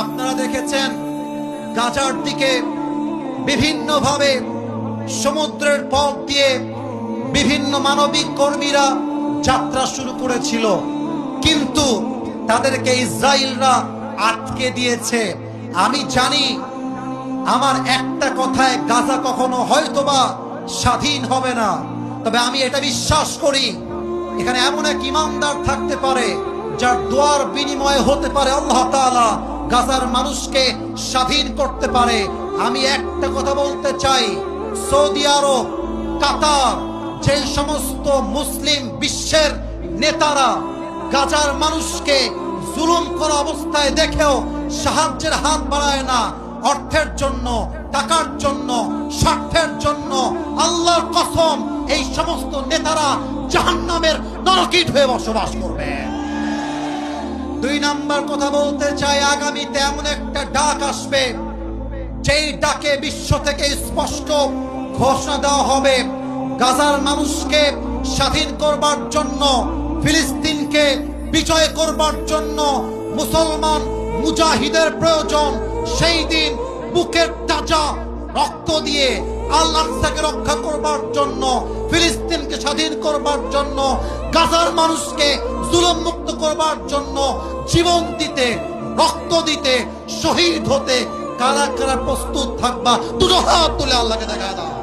আপনারা দেখেছেন গাজার দিকে বিভিন্নভাবে সমুদ্রের পথ দিয়ে বিভিন্ন মানবিক কর্মীরা যাত্রা শুরু করেছিল। কিন্তু তাদেরকে ইসরায়েলরা আটকে দিয়েছে। আমি জানি আমার একটা কথায় গাজা কখনো হয়তোবা স্বাধীন হবে না। তবে আমি এটা বিশ্বাস করি, এখানে এমন এক ইমানদার থাকতে পারে, যার দোয়ার বিনিময়ে হতে পারে আল্লাহ তাআলা। গাজার মানুষকে স্বাধীন করতে পারে। আমি একটা কথা বলতে চাই, সৌদি আরব, কাতার, যে সমস্ত মুসলিম বিশ্বের নেতারা গাজার মানুষকে জুলুম করা অবস্থায় দেখেও সাহায্যের হাত বাড়ায় না, অর্থের জন্য, টাকার জন্য, স্বার্থের জন্য আল্লাহর কসম, এই সমস্ত নেতারা জাহান্নামের নরকিট হয়ে বসবাস করবে। দুই নাম্বার কথা বলতে চাই, আগামীতে এমন একটা ডাক আসবে, যেই ডাকে বিশ্ব থেকে স্পষ্ট ঘোষণা দেওয়া হবে, গাজার মানুষকে স্বাধীন করবার জন্য, ফিলিস্তিনকে বিজয় করবার জন্য মুসলমান মুজাহিদের প্রয়োজন, সেই দিন বুকের তাজা রক্ত দিয়ে আল্লাহকে রক্ষা করবার জন্য, ফিলিস্তিনকে স্বাধীন করবার জন্য, গাজার মানুষকে জুলুম মুক্ত করবার জন্য জীবন দিতে, রক্ত দিতে, শহীদ হতে, কারা কারা প্রস্তুত থাকবা, দুটো হাত তুলে আল্লাহকে দেখা দাও।